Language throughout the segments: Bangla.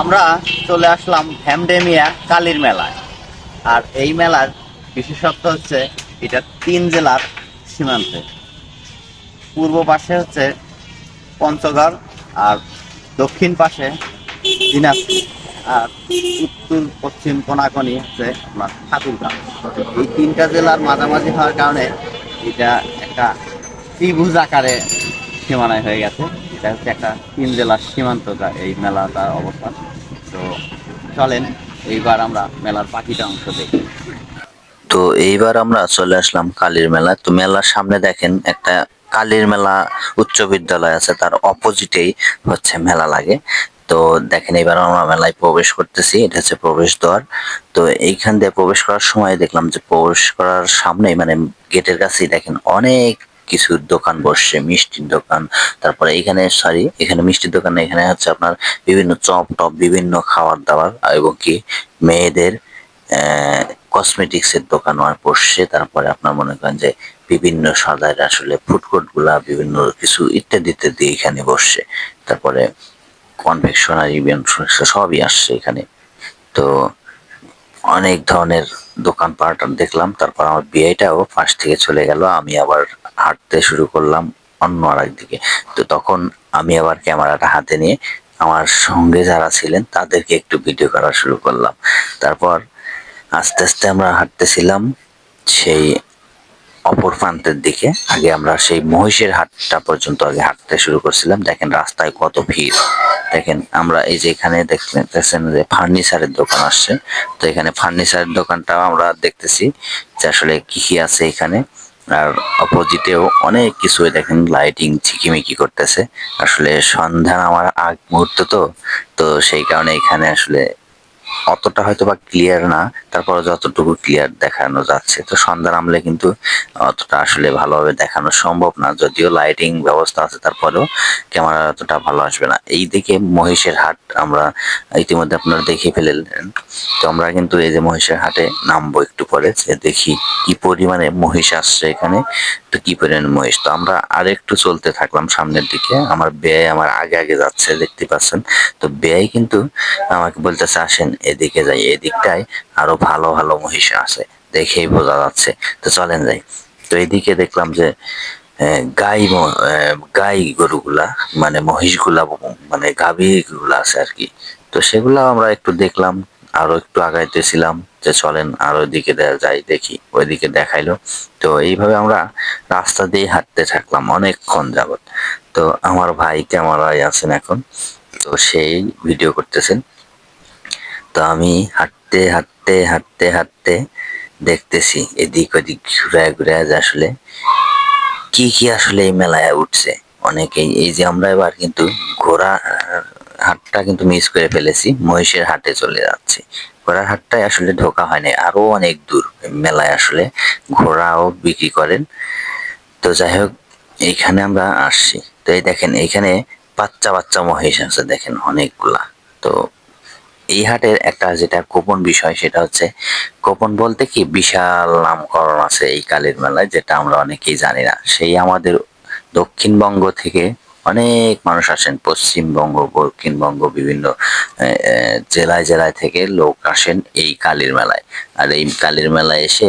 আমরা চলে আসলাম হ্যামডেমিয়া কালীর মেলায়। আর এই মেলার বিশেষত্ব হচ্ছে এটা তিন জেলার সীমান্তে। পূর্ব পাশে হচ্ছে পঞ্চগড় আর দক্ষিণ পাশে দিনাজপুর। আর উত্তর, পশ্চিম কোনাকনি হচ্ছে আপনার ঠাকুরগাঁও এই তিনটা জেলার মাঝামাঝি হওয়ার কারণে এটা একটা ত্রিভুজ আকারে সীমানায় হয়ে গেছে। এটা হচ্ছে একটা তিন জেলার সীমান্তটা এই মেলাটার অবস্থান তো চলেন, এইবার আমরা মেলার পাখিটা অংশ দেখি। তো এইবার আমরা চলে আসলাম কালীর মেলা। তো মেলার সামনে দেখেন, একটা কালীর মেলা উচ্চ বিদ্যালয় আছে, তার অপোজিটেই হচ্ছে মেলা লাগে। তো দেখেন এবার আমরা মেলায় প্রবেশ করতেছি, এটা হচ্ছে প্রবেশ দ্বার। তো এইখান দিয়ে প্রবেশ করার সময় দেখলাম যে প্রবেশ করার সামনেই মানে গেটের কাছেই দেখেন, অনেক কিছু দোকান বসছে মিষ্টির দোকান, তারপরে এখানে সরি এখানে মিষ্টির দোকান এখানে হচ্ছে আপনার বিভিন্ন চপ টপ, বিভিন্ন খাবার দাবার এবং কি মেয়েদের কসমেটিক্স এর দোকান আর বসছে তারপরে আপনার মনে করেন যে বিভিন্ন সদাইয়ের আসলে ফুডকোর্টগুলা, বিভিন্ন কিছু ইত্যাদি ইত্যাদি এখানে বসছে তারপরে কনভেকশনারি সবই আসছে এখানে। তো অনেক ধরনের দোকানপাট দেখলাম, তারপর আমার বিয়েটাও ফার্স্ট থেকে চলে গেল, আমি আবার হাঁটতে শুরু করলাম অন্য আর একদিকে তো তখন আমি আবার ক্যামেরাটা হাতে নিয়ে আমার সঙ্গে যারা ছিলেন, তাদেরকে একটু ভিডিও করা শুরু করলাম। তারপর আস্তে আস্তে আমরা হাঁটতেছিলাম সেই অপর প্রান্তের দিকে। আগে আমরা সেই মহিষের হাটটা পর্যন্ত আগে হাঁটতে শুরু করছিলাম। দেখেন রাস্তায় কত ভিড়। দেখেন আমরা এই যে এখানে দেখতেছেন যে ফার্নিচারের দোকান আসছে। তো এখানে ফার্নিচারের দোকানটাও আমরা দেখতেছি যে আসলে কি কি আছে এখানে। আর অপোজিটেও অনেক কিছু দেখেন, লাইটিং ঝিকিমিকি করতেছে। আসলে সন্ধ্যা আমার আগ মুহূর্ত তো। তো সেই কারণে এখানে আসলে অতটা হয়তো বা ক্লিয়ার না তারপরে যতটুকু ক্লিয়ার দেখানো যাচ্ছে। তো সন্ধ্যার আমলে কিন্তু অতটা আসলে ভালোভাবে দেখানো সম্ভব না, যদিও লাইটিং ব্যবস্থা আছে, তারপরেও ক্যামেরা অতটা ভালো আসবে না। এই দিকে মহিষের হাট আমরা ইতিমধ্যে আপনারা দেখে ফেলেলেন। তো আমরা কিন্তু এই যে মহিষের হাটে নামবো একটু পরে দেখি কি পরিমাণে মহিষ আসছে এখানে। তো কি পরিমাণে মহিষ তো আমরা আরেকটু চলতে থাকলাম সামনের দিকে। আমার ব্যয় আমার আগে আগে যাচ্ছে, দেখতে পাচ্ছেন। তো ব্যয় কিন্তু আমাকে বলতেছে, আসেন এদিকে যাই। এদিকটায় আরও ভালো ভালো মহিষ আছে। দেখেই বোঝা যাচ্ছে। তো চলেন যাই। তো এদিকে দেখলাম যে গাই গাই গরুগুলা মানে মহিষগুলা মানে গাভীগুলা আছে আর কি। তো সেগুলা আমরা একটু দেখলাম, আরও একটু আগাইতেছিলাম। যে চলেন আরও দিকে যাই দেখি, ওইদিকে দেখাইলো। তো এইভাবে আমরা রাস্তা দিয়ে হাঁটতে থাকলাম অনেকক্ষণ যাবত তো আমার ভাই ক্যামেরায় আছেন এখন, তো সেই ভিডিও করতেছেন। তো আমি হাঁটতে হাঁটতে হাঁটতে হাঁটতে দেখতেছি, এদিক ওদিক ঘুরে ঘুরে যে আসলে কি কি আসলে এই মেলায় উঠছে। অনেকেই এই যে আমরা এবার কিন্তু ঘোড়া হাটটা কিন্তু মিস করে ফেলেছি, মহিষের হাটে চলে যাচ্ছি। ঘোড়ার হাটটায় আসলে ঢোকা হয়নি, আরও অনেক দূর মেলায় আসলে ঘোড়াও বিক্রি করেন। তো যাই হোক, এইখানে আমরা আসছি। তো এই দেখেন, এইখানে বাচ্চা বাচ্চা মহিষ আছে, দেখেন অনেকগুলা। তো এই হাটের একটা যেটা গোপন বিষয়, সেটা হচ্ছে গোপন বলতে কি বিশাল নামকরণ আছে এই কালীর মেলায়, যেটা আমরা অনেকেই জানি না। সেই আমাদের দক্ষিণবঙ্গ থেকে অনেক মানুষ আসেন, পশ্চিমবঙ্গ, দক্ষিণবঙ্গ, বিভিন্ন জেলায় জেলায় থেকে লোক আসেন এই কালীর মেলায়। আর এই কালীর মেলায় এসে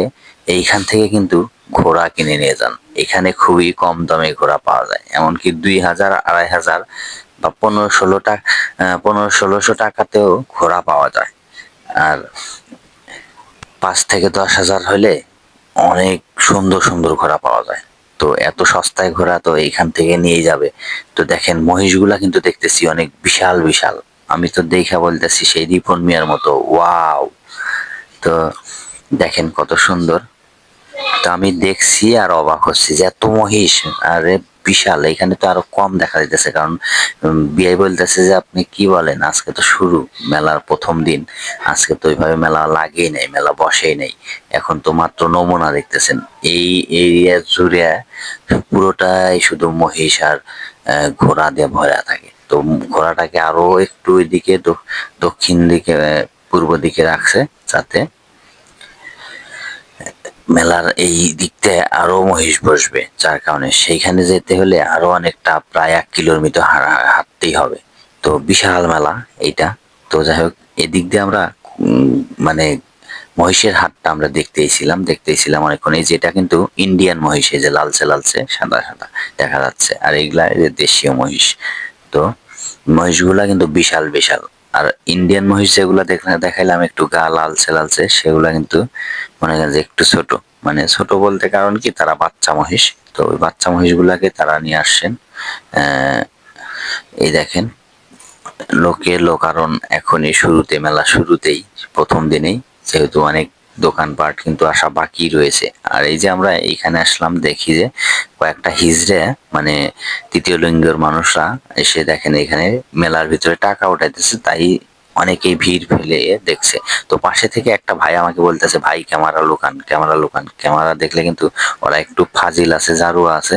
এইখান থেকে কিন্তু ঘোড়া কিনে নিয়ে যান। এখানে খুবই কম দামে ঘোড়া পাওয়া যায়। এমনকি দুই হাজার, আড়াই হাজার বা পনেরো ষোলো টাকা পনেরো ষোলোশো টাকাতেও ঘোড়া পাওয়া যায়। আর পাঁচ থেকে দশ হাজার হলে অনেক সুন্দর সুন্দর ঘোড়া পাওয়া যায়। তো এত সস্তায় ঘোড়া তো এইখান থেকে নিয়ে যাবে। তো দেখেন, মহিষগুলা কিন্তু দেখতেছি অনেক বিশাল বিশাল। আমি তো দেখা বলতেছি সেই রিপন মিয়ার মতো। ওয়াও! তো দেখেন কত সুন্দর। তো আমি দেখছি আর অবাক হচ্ছি যে এত মহিষ। আরে বিশাল, এখানে তো আরও কম দেখা যাইতেছে। কারণ বিআই বলতেছে যে আপনি কি বলেন? আজকে তো শুরু, মেলার প্রথম দিন। আজকে তো ওইভাবে মেলা লাগেই নাই, মেলা বসেই নাই। এখন তো মাত্র নমুনা দেখতেছেন। এই এরিয়া জুড়ে পুরোটাই শুধু মহিষ আর ঘোড়া দিয়ে ভরা থাকে। তো ঘোড়াটাকে আরও একটু এদিকে দক্ষিণ দিকে পূর্ব দিকে রাখছে, যাতে মেলার এই দিকটায় আরও মহিষ বসবে, যার কারণে সেইখানে যেতে হলে আরও অনেকটা প্রায় এক কিলোমিটার হাঁটতেই হবে। তো বিশাল মেলা এইটা। তো যাই হোক, এদিক দিয়ে আমরা মানে মহিষের হাটটা আমরা দেখতেইছিলাম দেখতেইছিলাম অনেকক্ষণ এই যেটা কিন্তু ইন্ডিয়ান মহিষ, এই যে লালচে লালচে, সাদা সাদা দেখা যাচ্ছে। আর এইগুলা দেশীয় মহিষ। তো মহিষগুলা কিন্তু বিশাল বিশাল। আর ইন্ডিয়ান মহিষ যেগুলো দেখলাম দেখাইলাম একটু গা লালচে লালচে, সেগুলো কিন্তু মনে করেন যে একটু ছোট। মানে ছোট বলতে কারণ কি, তারা বাচ্চা মহিষ। তো ওই বাচ্চা মহিষগুলাকে তারা নিয়ে আসছেন। এই দেখেন, লোকে লোকারণ এখনই শুরুতে, মেলা শুরুতেই, প্রথম দিনেই, যেহেতু অনেক দোকানপাট কিন্তু আসা বাকি রয়েছে। আর এই যে আমরা এইখানে আসলাম, দেখি যে কয়েকটা হিজড়ে মানে তৃতীয় লিঙ্গের মানুষরা এসে দেখেন এখানে মেলার ভিতরে টাকা উঠাইতেছে, তাই অনেকেই ভিড় ফেলে দেখছে। তো পাশে থেকে একটা ভাই আমাকে বলতেছে, ভাই, ক্যামেরা লুকান ক্যামেরা লুকান। ক্যামেরা দেখলে কিন্তু ওরা একটু ফাজিল আছে, জারুয়া আছে।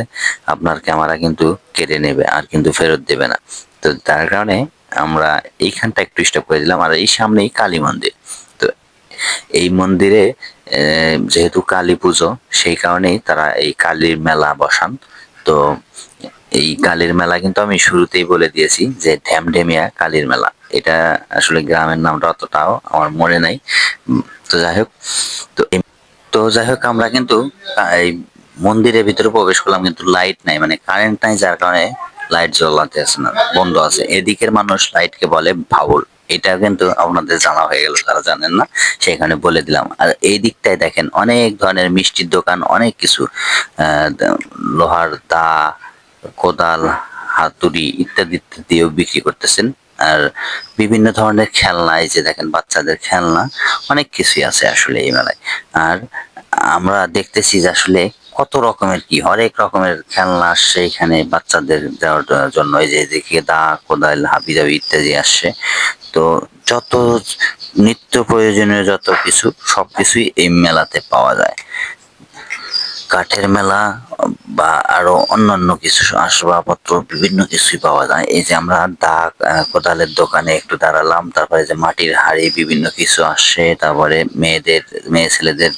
আপনার ক্যামেরা কিন্তু কেড়ে নেবে আর কিন্তু ফেরত দেবে না। তো তার কারণে আমরা এইখানটা একটু স্টপ করে দিলাম। আর এই সামনেই কালী মন্দির। এই মন্দিরে যেহেতু কালী পুজো, সেই কারণেই তারা এই কালীর মেলা বসান। তো এই কালীর মেলা কিন্তু আমি শুরুতেই বলে দিয়েছি যে ঢ্যামঢেমিয়া কালীর মেলা। এটা আসলে গ্রামের নামটা অতটাও আমার মনে নাই। তো যাই হোক, তো তো যাই হোক, আমরা কিন্তু এই মন্দিরের ভিতরে প্রবেশ করলাম, কিন্তু লাইট নাই। মানে কারেন্ট নাই, যার কারণে লাইট জ্বলাতে আছে না, বন্ধ আছে। এদিকের মানুষ লাইটকে বলে ভাউল এটা কিন্তু আপনাদের জানা হয়ে গেল, যারা জানেন না, সেখানে বলে দিলাম। আর এই দিকটায় দেখেন, অনেক ধরনের মিষ্টির দোকান, অনেক কিছু লোহার দা, কোদাল, হাতুড়ি ইত্যাদি ইত্যাদিও বিক্রি করতেছেন। আর বিভিন্ন ধরনের খেলনা, এই যে দেখেন বাচ্চাদের খেলনা, অনেক কিছুই আছে আসলে এই মেলায়। আর আমরা দেখতেছি যে আসলে কত রকমের কি, হরেক রকমের খেলনা আসছে এখানে বাচ্চাদের দেওয়ার জন্য। এই যে দেখি দা, কোদাল হাবি জাবি ইত্যাদি আসছে। তো যত নিত্য প্রয়োজনীয় যত কিছু সবকিছুই এই মেলাতে পাওয়া যায়। কাঠের মেলা বা আরও অন্যান্য কিছু আসবাবপত্র, বিভিন্ন কিছুই পাওয়া যায়। এই যে আমরা দা কোদালের দোকানে একটু দাঁড়ালাম, তারপরে যে মাটির হাড়ি, বিভিন্ন কিছু আসে, তারপরে মেয়েদের, মেয়ে ছেলেদের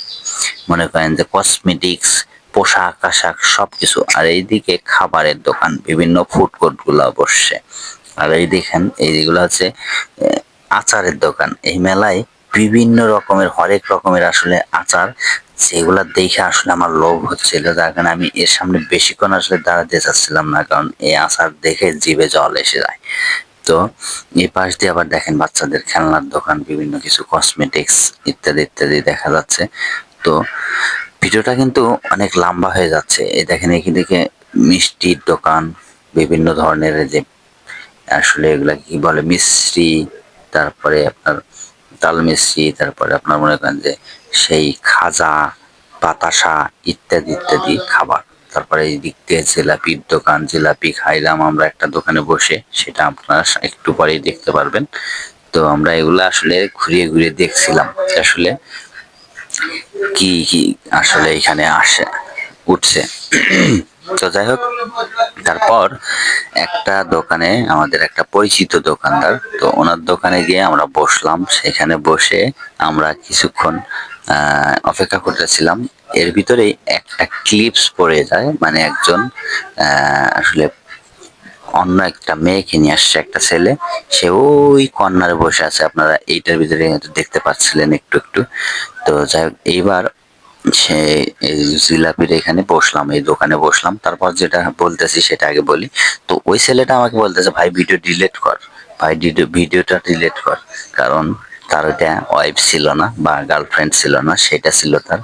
মনে করেন যে কসমেটিক্স পোশাক, আশাক সবকিছু। আর এইদিকে খাবারের দোকান, বিভিন্ন ফুড কোর্টগুলা বসছে আর এই দেখেন এইগুলো আহ, আচারের দোকান। এই মেলায় বিভিন্ন রকমের হরেক রকমের আসলে আচার। যেগুলা দেখে আসলে আমার লোভ হচ্ছিল যার কারণে আমি এর সামনে বেশিক্ষণ আসলে দাঁড়াতে চাচ্ছিলাম না কারণ এই আচার দেখে জিভে জল এসে যায়। তো এই পাশ দিয়ে আবার দেখেন বাচ্চাদের খেলনার দোকান বিভিন্ন কিছু কসমেটিক্স ইত্যাদি ইত্যাদি দেখা যাচ্ছে। তো ভিডিওটা কিন্তু অনেক লম্বা হয়ে যাচ্ছে। এই দেখেন এখানে থেকে মিষ্টির দোকান বিভিন্ন ধরনের যে আসলে এগুলা কি বলে মিশ্রি, তারপরে আপনার তাল মিষ্টি তারপরে আপনার মনে করেন যে সেই খাজা, বাতাসা ইত্যাদি ইত্যাদি খাবার। তারপরে এই দিক দিয়ে জিলাপির দোকান, জিলাপি খাইলাম আমরা একটা দোকানে বসে, সেটা আপনারা একটু পরেই দেখতে পারবেন। তো আমরা এগুলো আসলে ঘুরিয়ে ঘুরিয়ে দেখছিলাম আসলে কি কি আসলে এখানে আসে, উঠছে। তো যাই হোক, তারপর একটা দোকানে আমাদের একটা পরিচিত দোকানদার, তো ওনার দোকানে গিয়ে আমরা বসলাম। সেখানে বসে আমরা কিছুক্ষণ অপেক্ষা করতেছিলাম। এর ভিতরেই একটা ক্লিপস পড়ে যায় মানে একজন আসলে অন্য একটা মেয়েকে নিয়ে আসছে একটা ছেলে। সে ওই কর্নারে বসে আছে। আপনারা এইটার ভিতরে দেখতে পাচ্ছিলেন একটু একটু। তো যাই হোক, এইবার সে এই জিলাপির এখানে বসলাম, এই দোকানে বসলাম। তারপর যেটা বলতেছি সেটা আগে বলি। তো ওই ছেলেটা আমাকে বলতেছে, ভাই ভিডিও ডিলিট কর। ভাই ভিডিও ভিডিওটা ডিলিট কর। কারণ তার ওইটা ওয়াইফ ছিল না বা গার্লফ্রেন্ড ছিল না, সেটা ছিল তার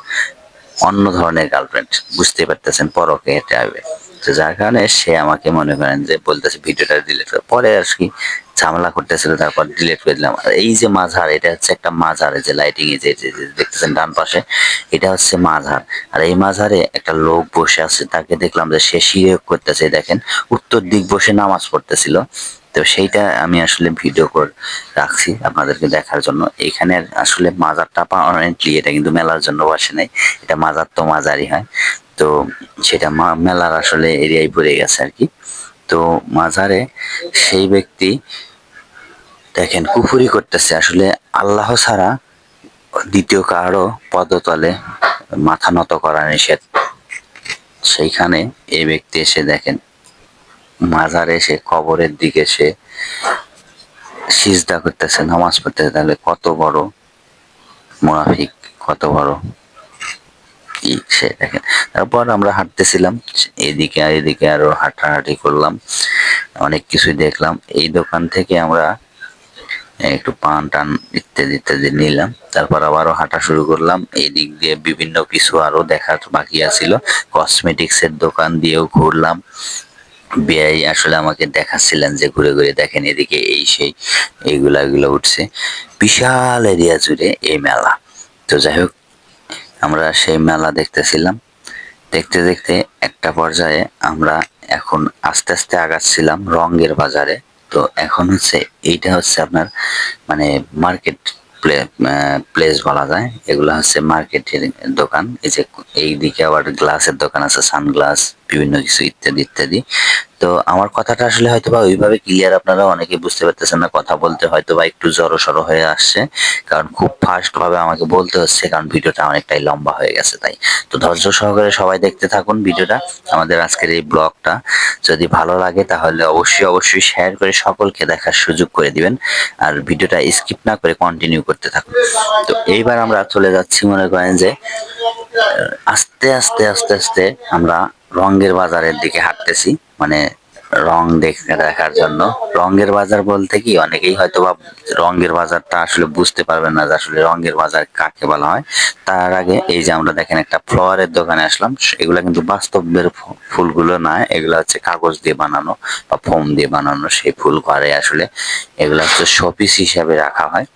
অন্য ধরনের গার্লফ্রেন্ড বুঝতে পারতেছেন পরকে এটা হবে। তো যার কারণে সে আমাকে মনে করেন যে বলতেছে ভিডিওটা ডিলিট করে। পরে আর কি ঝামেলা করতেছিল, তারপর ডিলিট করে দিলাম। এই যে মাঝার, এটা হচ্ছে একটা মাঝার যে লাইটিং এ যে দেখতেছেন ডান পাশে, এটা হচ্ছে মাঝার। আর এই মাঝারে একটা লোক বসে আছে, তাকে দেখলাম যে সে শিরে করতেছে দেখেন, উত্তর দিক বসে নামাজ পড়তেছিল। তো সেইটা আমি আসলে ভিডিও করে রাখছি আপনাদেরকে দেখার জন্য। এখানে আসলে মাজারটা পার্মানেন্টলি এটা কিন্তু মেলার জন্য বসে নাই, এটা মাজার তো মাজারই হয়। তো সেটা মেলার আসলে এরিয়ায় পড়ে গেছে আর কি। তো মাজারে সেই ব্যক্তি দেখেন কুফুরি করতেছে। আসলে আল্লাহ ছাড়া দ্বিতীয় কারও পদতলে মাথা নত করা নিষেধ। সেইখানে এই ব্যক্তি এসে দেখেন, মাজারে এসে কবরের দিকে সে সিজদা করতেছে, নামাজ পড়তেছে। তাহলে কত বড় মুনাফিক, কত বড় কি সে দেখেন। তারপর আমরা হাঁটতেছিলাম, এদিকে আর এদিকে আরও হাঁটাহাঁটি করলাম, অনেক কিছুই দেখলাম। এই দোকান থেকে আমরা একটু পান টান ইত্যাদি ইত্যাদি নিলাম। তারপর আবারও হাঁটা শুরু করলাম। এই দিয়ে বিভিন্ন কিছু আরও দেখার বাকি আছিল। কসমেটিক্স এর দোকান দিয়েও ঘুরলাম। বিআই আসলে আমাকে দেখাচ্ছিলেন যে ঘুরে ঘুরে দেখেন এদিকে এই সেই, এইগুলা এগুলো উঠছে। বিশাল এরিয়া জুড়ে এই মেলা। তো যাই হোক আমরা সেই মেলা দেখতেছিলাম। দেখতে দেখতে একটা পর্যায়ে আমরা এখন আস্তে আস্তে আগাচ্ছিলাম রঙের বাজারে। তো এখন হচ্ছে এইটা হচ্ছে আপনার মানে মার্কেট প্লে প্লেস বলা যায়। এগুলো হচ্ছে মার্কেটের দোকান। এই যে এইদিকে আবার গ্লাসের দোকান আছে সানগ্লাস বিভিন্ন কিছু ইত্যাদি ইত্যাদি। তো আমার কথাটা আসলে হয়তো বা ওইভাবে ক্লিয়ার আপনারা অনেকে বুঝতে পারতেছেন না, কথা বলতে হয়তো বা একটু জড়ো সড়ো হয়ে আসছে। কারণ খুব ফাস্ট ভাবে আমাকে বলতে হচ্ছে, কারণ ভিডিওটা অনেকটাই লম্বা হয়ে গেছে তাই। তো ধৈর্য সহকারে সবাই দেখতে থাকুন ভিডিওটা, আমাদের আজকের এই ব্লগটা। যদি ভালো লাগে তাহলে অবশ্যই অবশ্যই শেয়ার করে সকলকে দেখার সুযোগ করে দিবেন। আর ভিডিওটা স্কিপ না করে কন্টিনিউ করতে থাকুন। তো এইবার আমরা চলে যাচ্ছি মনে করেন যে আস্তে আস্তে আস্তে আস্তে আমরা রঙের বাজারের দিকে হাঁটতেছি মানে রং দেখতে দেখার জন্য। রঙের বাজার বলতে কি, অনেকেই হয়তো বা রঙের বাজারটা আসলে বুঝতে পারবেন না যে আসলে রঙের বাজার কাকে বলা হয়। তার আগে এই যে আমরা দেখেন একটা ফ্লাওয়ারের দোকানে আসলাম, এগুলা কিন্তু বাস্তবের ফুলগুলো না, এগুলো হচ্ছে কাগজ দিয়ে বানানো বা ফোম দিয়ে বানানো, সেই ফুল ঘরে আসলে এগুলো হচ্ছে শোপিস হিসাবে রাখা হয়।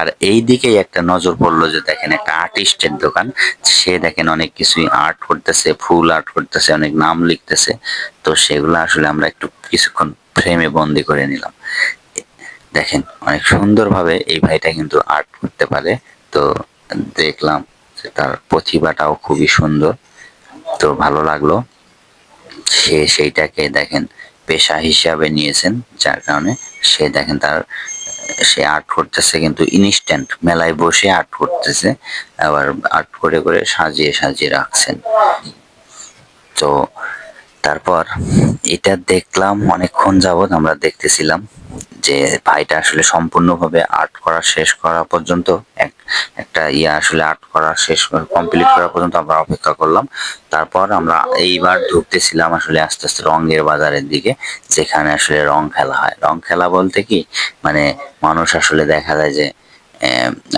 আর এই দিকেই একটা নজর পড়ল যে দেখেন একটা আর্টিস্টের দোকান। সে দেখেন অনেক কিছুই আর্ট করতেছে, ফুল আর্ট করতেছে, অনেক নাম লিখতেছে। তো সেগুলো আসলে আমরা একটু কিছুক্ষণ ফ্রেমে বন্দি করে নিলাম। দেখেন অনেক সুন্দরভাবে এই ভাইটা কিন্তু আর্ট করতে পারে। তো দেখলাম যে তার প্রতিভাটাও খুবই সুন্দর। তো ভালো লাগল। সে সেইটাকে দেখেন পেশা হিসাবে নিয়েছেন, যার কারণে সে দেখেন তার সে আর্ট করতেছে কিন্তু ইনস্ট্যান্ট মেলায় বসে আর্ট করতেছে, আবার আর্ট করে করে সাজিয়ে সাজিয়ে রাখছেন। তো তারপর এটা দেখলাম, অনেকক্ষণ যাবত আমরা দেখতেছিলাম। যে ভাইটা আসলে সম্পূর্ণভাবে আর্ট করা শেষ করা পর্যন্ত, এক, একটা ইয়া আসলে আর্ট করা শেষ, কমপ্লিট করা পর্যন্ত আমরা অপেক্ষা করলাম। তারপর আমরা এইবার ঢুকতেছিলাম আসলে আস্তে আস্তে রঙের বাজারের দিকে, যেখানে আসলে রং খেলা হয়। রং খেলা বলতে কি? মানে মানুষ আসলে দেখা যায় যে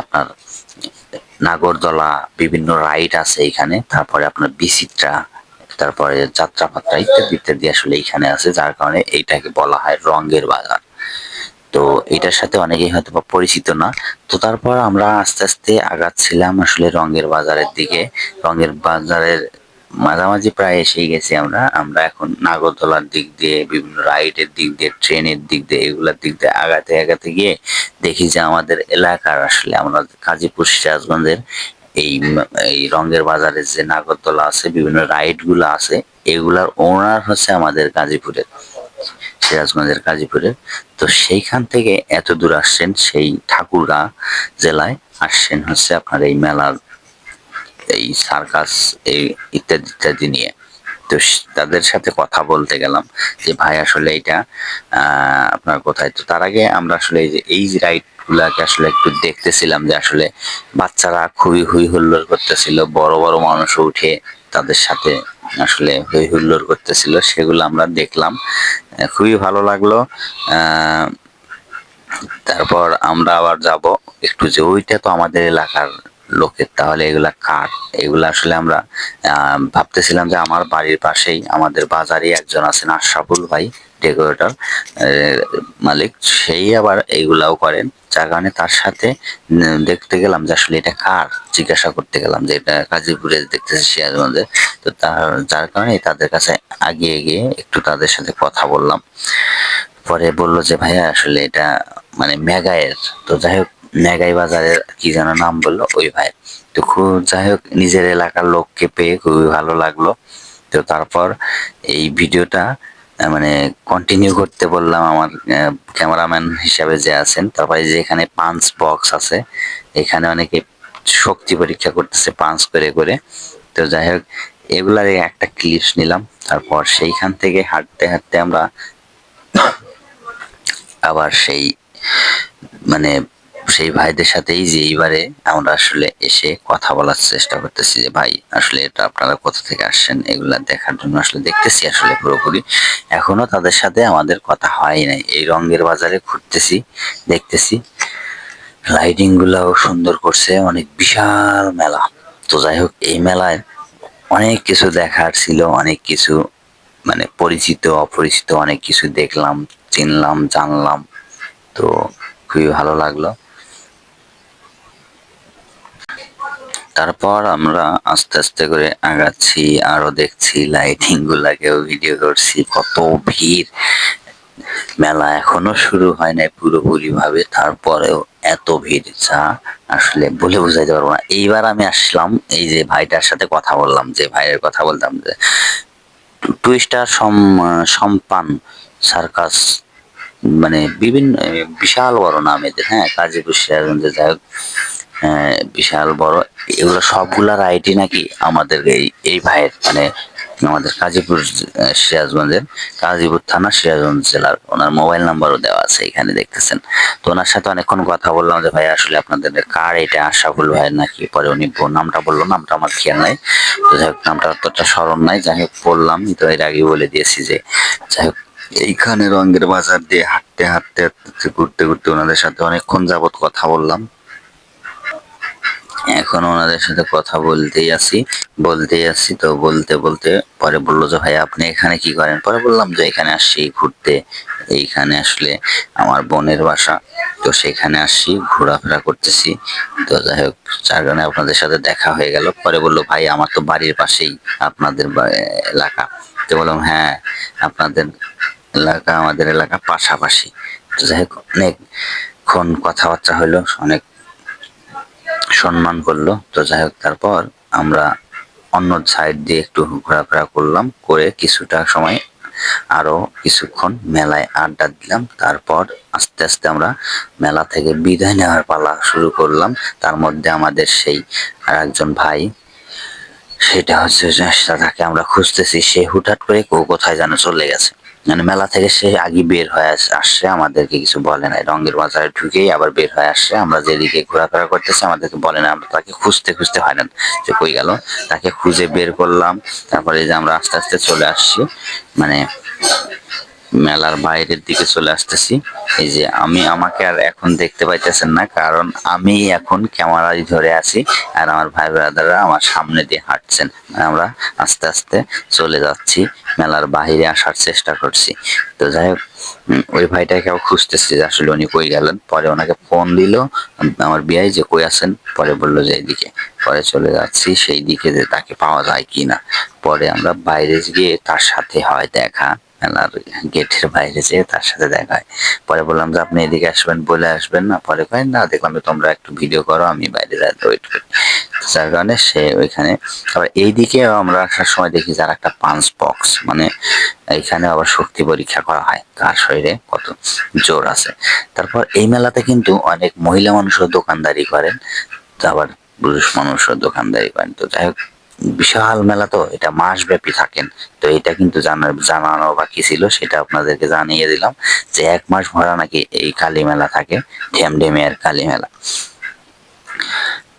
আপনার নাগরদোলা বিভিন্ন রাইড আছে এখানে, তারপরে আপনার বিচিত্রা, তারপরে যাত্রাপাত্রা ইত্যাদি ইত্যাদি আসলে এইখানে আছে, যার কারণে এইটাকে বলা হয় রঙের বাজার। তো এটার সাথে অনেকেই হয়তো বা পরিচিত না। তো তারপর আমরা আস্তে আস্তে আগাচ্ছিলাম আসলে রঙের বাজারের দিকে। রঙের বাজারের মাঝামাঝি প্রায় এসেই গেছি আমরা। আমরা এখন নাগরদোলার দিক দিয়ে, বিভিন্ন রাইডের দিক দিয়ে, ট্রেনের দিক দিয়ে, এগুলোর দিক দিয়ে আগাতে আগাতে গিয়ে দেখি যে আমাদের এলাকার আসলে আমরা গাজীপুর সিরাজগঞ্জের এই এই রঙের বাজারের যে নাগরদোলা আছে, বিভিন্ন রাইডগুলো আছে, এগুলার ওনার হচ্ছে আমাদের গাজীপুরের সিরাজগঞ্জের গাজীপুরের তো সেইখান থেকে এত দূর আসছেন সেই ঠাকুরগাঁ জেলায়। আসছেন হচ্ছে আপনার এই মেলার এই সার্কাস, এই ইত্যাদি ইত্যাদি নিয়ে। তো তাদের সাথে কথা বলতে গেলাম যে, ভাই, আসলে এটা আপনার কোথায়? তো তার আগে আমরা আসলে এই যে, এই রাইড গুলাকে আসলে একটু দেখতেছিলাম যে, আসলে বাচ্চারা খুবই হুই হুল্লোড় করতেছিল। বড় বড় মানুষও উঠে তাদের সাথে আসলে হই হুল্লোর করতেছিল, সেগুলো আমরা দেখলাম। খুবই ভালো লাগল। তারপর আমরা আবার যাব। একটু যে ওইটা তো আমাদের এলাকার লোকের, তাহলে এগুলা কার? এগুলা আসলে আমরা ভাবতেছিলাম যে আমার বাড়ির পাশেই, আমাদের বাজারে একজন আছেন আশরাফুল ভাই। ডেকোরেটর মালিক, সেই আবার এইগুলাও করেন। যার কারণে তার সাথে দেখতে গেলাম যে আসলে এটা কার? জিজ্ঞাসা করতে গেলাম যে এটা গাজীপুরে দেখতেছি সিরাজগঞ্জে তো তার, যার কারণে তাদের কাছে আগিয়ে গিয়ে একটু তাদের সাথে কথা বললাম। পরে বলল যে, ভাইয়া, আসলে এটা মানে মেগায়ের। তো যাই হোক, মেগাই বাজারের কি যেন নাম বলল, ওই ভাই। তো খুব, যাই হোক, নিজের এলাকার লোককে পেয়ে খুবই ভালো লাগল। তো তারপর এই ভিডিওটা মানে কন্টিনিউ করতে বললাম আমার ক্যামেরাম্যান হিসাবে যে আছেন। তারপরে যে এখানে পাঞ্চ বক্স আছে, এখানে অনেকে শক্তি পরীক্ষা করতেছে পাঞ্চ করে করে। তো যাই হোক, এগুলার একটা ক্লিপস নিলাম, তারপর সেইখান থেকে হাঁটতে হাঁটতে আমরা আবার সেই মানে সেই ভাইদের সাথেই যে এইবারে আমরা আসলে এসে কথা বলার চেষ্টা করতেছি যে, ভাই, আসলে এটা আপনারা কোথা থেকে আসছেন? এগুলা দেখার জন্য আসলে দেখতেছি আসলে পুরোপুরি। এখনও তাদের সাথে আমাদের কথা হয় নাই। এই রঙের বাজারে ঘুরতেছি, দেখতেছি। লাইটিং গুলাও সুন্দর করছে, অনেক বিশাল মেলা। তো যাই হোক, এই মেলায় অনেক কিছু দেখার ছিল, অনেক কিছু মানে পরিচিত, অপরিচিত অনেক কিছু দেখলাম, চিনলাম, জানলাম। তো খুবই ভালো লাগল। তারপর আমরা আস্তে আস্তে করে আগাচ্ছি, আরও দেখছি লাইটিং গুলাকেও ভিডিও করছি। কত ভিড়। মেলা এখনও শুরু হয় নাই পুরোপুরি ভাবে তারপরেও এত ভিড়। যা আসলে বলে বোঝাইতে পারব না। এইবার আমি আসলাম, এই যে ভাইটার সাথে কথা বললাম, যে ভাইয়ের কথা বলতাম যে টুইস্টার সম, সম্পান, সার্কাস মানে বিভিন্ন, বিশাল বড় নাম এদের হ্যাঁ কাজীপুর সিরাজগঞ্জে যাই হোক। বিশাল বড়। এগুলো সবগুলা রাইডই নাকি আমাদের এই এই ভাইয়ের মানে আমাদের কাজীপুর সিরাজগঞ্জের, কাজীপুর থানা সিরাজগঞ্জ জেলার। ওনার মোবাইল নাম্বারও দেওয়া আছে, এখানে দেখতেছেন। তো ওনার সাথে অনেকক্ষণ কথা বললাম যে, ভাই, আসলে আপনাদের কার এটা আশাফুল ভাইয়ের নাকি? পরে উনি নামটা বলল, নামটা আমার খেয়াল নাই। তো যাই হোক, নামটা অতটা স্মরণ নাই। যাই হোক, বললাম, তো এর আগে বলে দিয়েছি যে, যাই হোক, এইখানে রঙের বাজার দিয়ে হাঁটতে হাঁটতে হাঁটতে, ঘুরতে ঘুরতে ওনাদের সাথে অনেকক্ষণ যাবত কথা বললাম। এখন ওনাদের সাথে কথা বলতেই আছি বলতেই আছি তো বলতে বলতে পরে বলল যে, ভাই, আপনি এখানে কি করেন? পরে বললাম যে, এখানে আসছি ঘুরতে। এইখানে আসলে আমার বোনের বাসা, তো সেখানে আসছি, ঘোরাফেরা করতেছি। তো যাই হোক, যার কারণে আপনাদের সাথে দেখা হয়ে গেল। পরে বলল, ভাই, আমার তো বাড়ির পাশেই আপনাদের এলাকা। তো বললাম হ্যাঁ আপনাদের এলাকা, আমাদের এলাকা পাশাপাশি। তো যাই হোক, অনেকক্ষণ কথাবার্তা হলো, অনেক সম্মান করল। তো যাই হোক, তারপর আমরা অন্য সাইড দিয়ে একটু ঘোরাফেরা করলাম, করে কিছুটা সময় আরও কিছুক্ষণ মেলায় আড্ডা দিলাম। তারপর আস্তে আস্তে আমরা মেলা থেকে বিদায় নেওয়ার পালা শুরু করলাম। তার মধ্যে আমাদের সেই আর একজন ভাই, সেটা হচ্ছে তাকে আমরা খুঁজতেছি। সে হুটহাট করে কেউ কোথায় যেন চলে গেছে। মানে মেলা থেকে সে আগে বের হয়ে আস- আসছে, আমাদেরকে কিছু বলে না রঙের বাজারে ঢুকেই আবার বের হয়ে আসছে। আমরা যেদিকে ঘোরাফেরা করতেছি, আমাদেরকে বলে না আমরা তাকে খুঁজতে খুঁজতে হয় না যে কই গেল। তাকে খুঁজে বের করলাম। তারপরে যে আমরা আস্তে আস্তে চলে আসছি। মানে মেলার বাইরের দিকে চলে আসতেছি। এই যে আমি আমাকে আর এখন দেখতে পাইতেছেন না, কারণ আমি এখন ক্যামেরায় ধরে আছি আর আমার ভাই ব্রাদাররা আমার সামনে দিয়ে হাঁটছেন। মানে আমরা আস্তে আস্তে চলে যাচ্ছি, মেলার বাইরে আসার চেষ্টা করছি। তো যাই হোক ওই ভাইটাকেও খুঁজতেছি যে আসলে উনি কই গেলেন। পরে ওনাকে ফোন দিল, আমার বিয়াই যে কই আছেন, পরে বলল যে এইদিকে। পরে চলে যাচ্ছি, সেই দিকে যে তাকে পাওয়া যায় কি না পরে আমরা বাইরে গিয়ে তার সাথে হয় দেখা। মেলার গেটের বাইরে যেয়ে তার সাথে দেখা হয়। পরে বললাম যে, আপনি এদিকে আসবেন, বলে আসবেন না? পরে কয়, না দেখলাম তোমরা একটু ভিডিও করো, আমি বাইরে যাতে ওয়েট করি। যার কারণে সে ওইখানে, আবার এইদিকে আমরা আসার সময় দেখি যার একটা পাঞ্চ বক্স মানে এইখানে আবার শক্তি পরীক্ষা করা হয় কার শরীরে কত জোর আছে। তারপর এই মেলাতে কিন্তু অনেক মহিলা মানুষও দোকানদারি করেন, আবার পুরুষ মানুষও দোকানদারি করেন। তো যাই হোক বিশাল মেলা তো, এটা মাস ব্যাপী থাকেন। তো এটা কিন্তু জানার জানানো বাকি ছিল, সেটা আপনাদেরকে জানিয়ে দিলাম যে এক মাস ভরা নাকি এই কালী মেলা থাকে, ঢেমঢেমিয়ার কালী মেলা।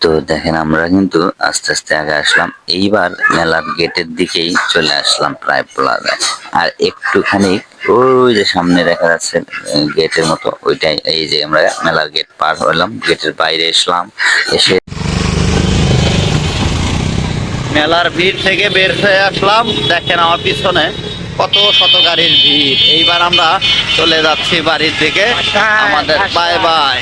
তো দেখেন, আমরা কিন্তু আস্তে আস্তে আগে আসলাম। এইবার মেলার গেটের দিকেই চলে আসলাম, প্রায় প্লাজায় আর একটুখানি ওই যে সামনে দেখা যাচ্ছে গেটের মতো, ওইটাই, এই যে আমরা মেলার গেট পার হলাম, গেটের বাইরে এসলাম, এসে মেলার ভিড় থেকে বের হয়ে আসলাম। দেখেন আমার পিছনে কত শত গাড়ির ভিড়। এইবার আমরা চলে যাচ্ছি বাড়ির দিকে। আমাদের বাই বাই।